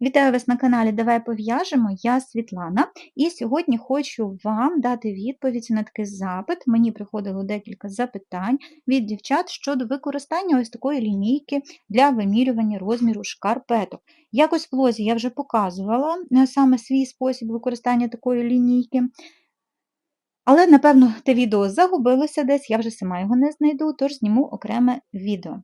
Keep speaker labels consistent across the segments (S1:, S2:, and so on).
S1: Вітаю вас на каналі Давай пов'яжемо. Я Світлана, і сьогодні хочу вам дати відповідь на такий запит. Мені приходило декілька запитань від дівчат щодо використання ось такої лінійки для вимірювання розміру шкарпеток. Якось в блозі я вже показувала е, саме свій спосіб використання такої лінійки. Але, напевно, те відео загубилося десь, я вже сама його не знайду, тож зніму окреме відео.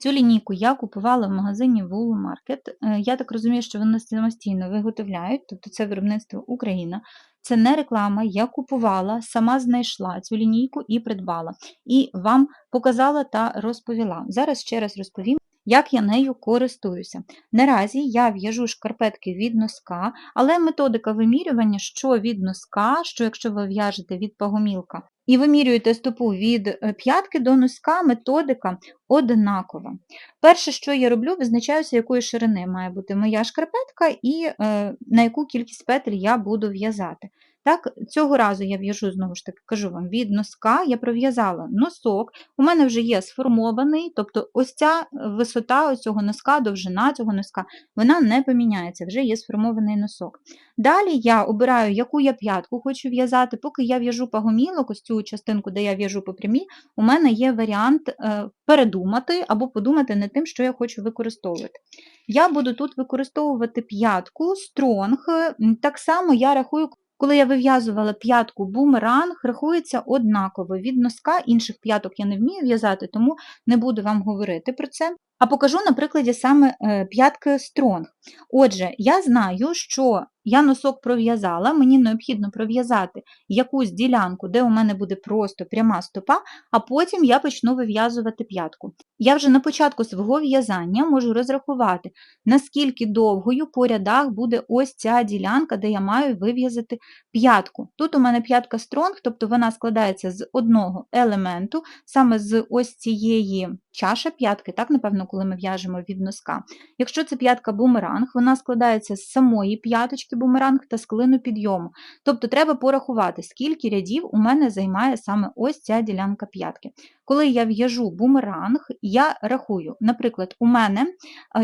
S1: Цю лінійку я купувала в магазині Wool Market. Е, я так розумію, що вони самостійно виготовляють, тобто це виробництво Україна. Це не реклама, я купувала, сама знайшла цю лінійку і придбала. І вам показала та розповіла. Зараз ще раз розповім. Як я нею користуюся. Наразі я в'яжу шкарпетки від носка, але методика вимірювання, що від носка, що якщо ви в'яжете від пагомілка, і вимірюєте стопу від е, п'ятки до носка, методика однакова. Перше, що я роблю, визначаюся, якої ширини має бути моя шкарпетка і е, на яку кількість петель я буду в'язати. Так, Цього разу я в'яжу, знову ж таки, кажу вам, від носка я пров'язала носок, у мене вже є сформований, тобто ось ця висота ось цього носка, довжина цього носка, вона не поміняється, вже є сформований носок. Далі я обираю, яку я п'ятку хочу в'язати, поки я в'яжу пагомілок, ось цю частинку, де я в'яжу по прямій, у мене є варіант е, передумати або подумати над тим, що я хочу використовувати. Я буду тут використовувати п'ятку, стронг, так само я рахую. Коли я вив'язувала п'ятку бумеранг, рахується однаково від носка, інших п'яток я не вмію в'язати, тому не буду вам говорити про це. А покажу на прикладі саме е, п'ятки стронг. Отже, я знаю, що я носок пров'язала, мені необхідно пров'язати якусь ділянку, де у мене буде просто пряма стопа, а потім я почну вив'язувати п'ятку. Я вже на початку свого в'язання можу розрахувати, наскільки довгою по рядах буде ось ця ділянка, де я маю вив'язати п'ятку. Тут у мене п'ятка стронг, тобто вона складається з одного елементу, саме з ось цієї чаші п'ятки, так, напевно, коли ми в'яжемо від носка. Якщо це п'ятка бумеранг, вона складається з самої п'яточки бумеранг та склину підйому. Тобто треба порахувати, скільки рядів у мене займає саме ось ця ділянка п'ятки. Коли я в'яжу бумеранг, я рахую, наприклад, у мене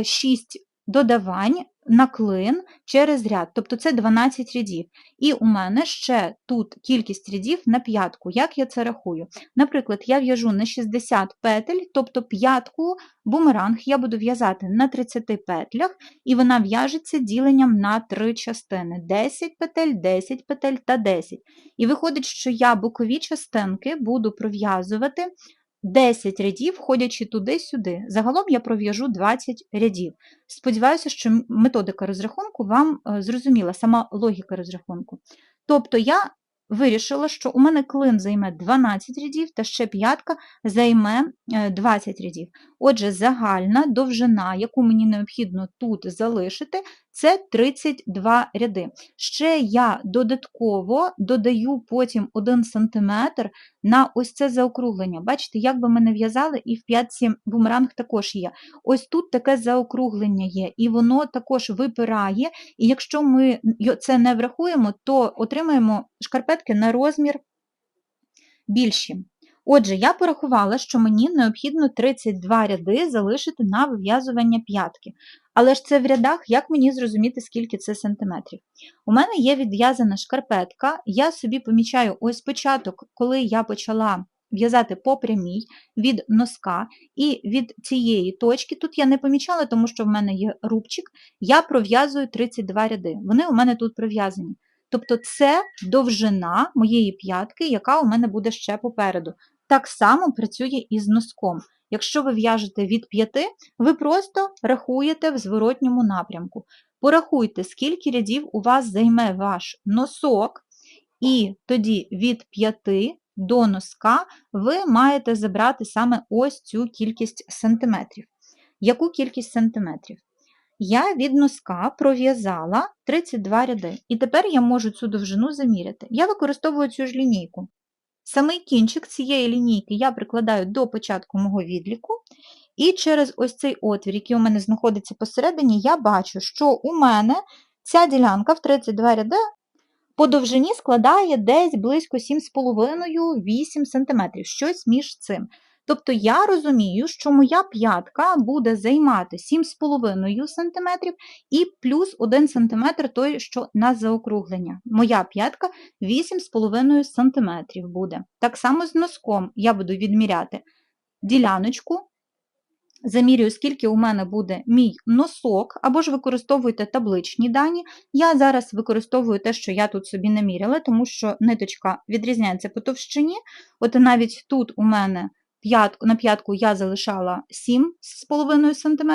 S1: 6 додавань на клин через ряд, тобто це 12 рядів. І у мене ще тут кількість рядів на п'ятку. Як я це рахую? Наприклад, я в'яжу на 60 петель, тобто п'ятку бумеранг я буду в'язати на 30 петлях, і вона в'яжеться діленням на три частини: 10 петель, 10 петель та 10. І виходить, що я бокові частинки буду пров'язувати 10 рядів, ходячи туди-сюди. Загалом я пров'яжу 20 рядів. Сподіваюся, що методика розрахунку вам е, зрозуміла, сама логіка розрахунку. Тобто я вирішила, що у мене клин займе 12 рядів, та ще п'ятка займе 20 е, рядів. Отже, загальна довжина, яку мені необхідно тут залишити, це 32 ряди. Ще я додатково додаю потім 1 см на ось це заокруглення. Бачите, як би ми не в'язали, і в п'ятці бумеранг також є. Ось тут таке заокруглення є, і воно також випирає, і якщо ми це не врахуємо, то отримаємо шкарпетки на розмір більші. Отже, я порахувала, що мені необхідно 32 ряди залишити на вив'язування п'ятки. Але ж це в рядах, як мені зрозуміти, скільки це сантиметрів. У мене є відв'язана шкарпетка, я собі помічаю ось початок, коли я почала в'язати по прямій від носка, і від цієї точки, тут я не помічала, тому що в мене є рубчик, я пров'язую 32 ряди. Вони у мене тут пров'язані. Тобто це довжина моєї п'ятки, яка у мене буде ще попереду. Так само працює і з носком. Якщо ви в'яжете від 5, ви просто рахуєте в зворотньому напрямку. Порахуйте, скільки рядів у вас займе ваш носок, і тоді від 5 до носка ви маєте забрати саме ось цю кількість сантиметрів. Яку кількість сантиметрів? Я від носка пров'язала 32 ряди, і тепер я можу цю довжину заміряти. Я використовую цю ж лінійку. Самий кінчик цієї лінійки я прикладаю до початку мого відліку, і через ось цей отвір, який у мене знаходиться посередині, я бачу, що у мене ця ділянка в 32 ряди по довжині складає десь близько 7,5-8 см, щось між цим. Тобто я розумію, що моя п'ятка буде займати 7,5 см і плюс 1 см той, що на заокруглення. Моя п'ятка 8,5 см буде. Так само з носком я буду відміряти діляночку, замірюю, скільки у мене буде мій носок, або ж використовуйте табличні дані. Я зараз використовую те, що я тут собі наміряла, тому що ниточка відрізняється по товщині. От навіть тут у мене на п'ятку я залишала 7,5 см,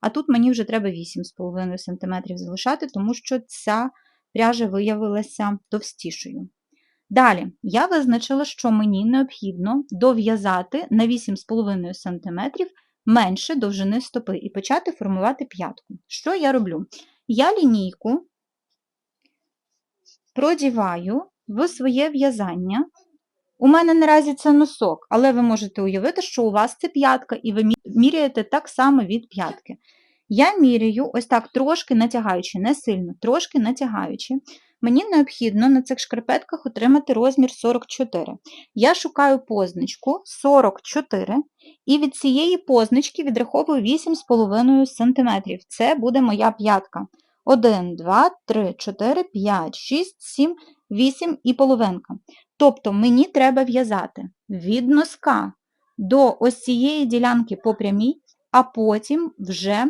S1: а тут мені вже треба 8,5 см залишати, тому що ця пряжа виявилася товстішою. Далі, я визначила, що мені необхідно дов'язати на 8,5 см менше довжини стопи і почати формувати п'ятку. Що я роблю? Я лінійку продіваю в своє в'язання. У мене наразі це носок, але ви можете уявити, що у вас це п'ятка, і ви міряєте так само від п'ятки. Я міряю ось так трошки натягаючи, не сильно, трошки натягаючи. Мені необхідно на цих шкарпетках отримати розмір 44. Я шукаю позначку 44 і від цієї позначки відраховую 8,5 см. Це буде моя п'ятка. 1, 2, 3, 4, 5, 6, 7, 8 і половинка. Тобто мені треба в'язати від носка до ось цієї ділянки по прямій, а потім вже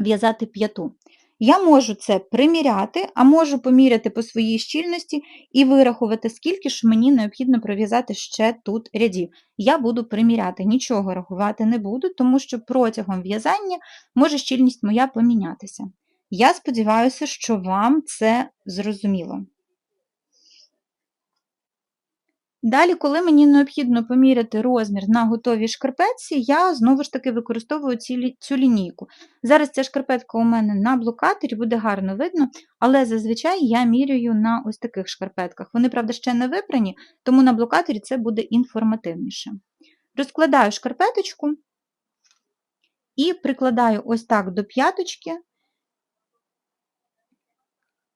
S1: в'язати п'яту. Я можу це приміряти, а можу поміряти по своїй щільності і вирахувати, скільки ж мені необхідно пров'язати ще тут рядів. Я буду приміряти, нічого рахувати не буду, тому що протягом в'язання може щільність моя помінятися. Я сподіваюся, що вам це зрозуміло. Далі, коли мені необхідно поміряти розмір на готовій шкарпетці, я знову ж таки використовую цю лінійку. Зараз ця шкарпетка у мене на блокатері, буде гарно видно, але зазвичай я міряю на ось таких шкарпетках. Вони, правда, ще не випрані, тому на блокатері це буде інформативніше. Розкладаю шкарпеточку і прикладаю ось так до п'яточки.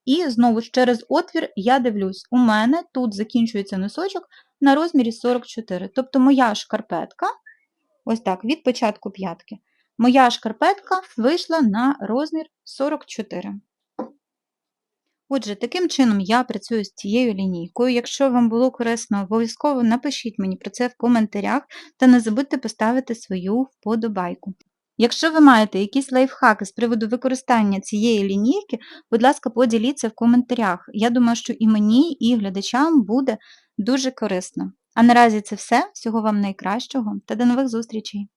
S1: І знову ж через отвір я дивлюсь, у мене тут закінчується носочок на розмірі 44. Тобто моя шкарпетка, ось так, від початку п'ятки, моя шкарпетка вийшла на розмір 44. Отже, таким чином я працюю з цією лінійкою. Якщо вам було корисно, обов'язково напишіть мені про це в коментарях та не забудьте поставити свою вподобайку. Якщо ви маєте якісь лайфхаки з приводу використання цієї лінійки, будь ласка, поділіться в коментарях. Я думаю, що і мені, і глядачам буде дуже корисно. А наразі це все. Всього вам найкращого та до нових зустрічей!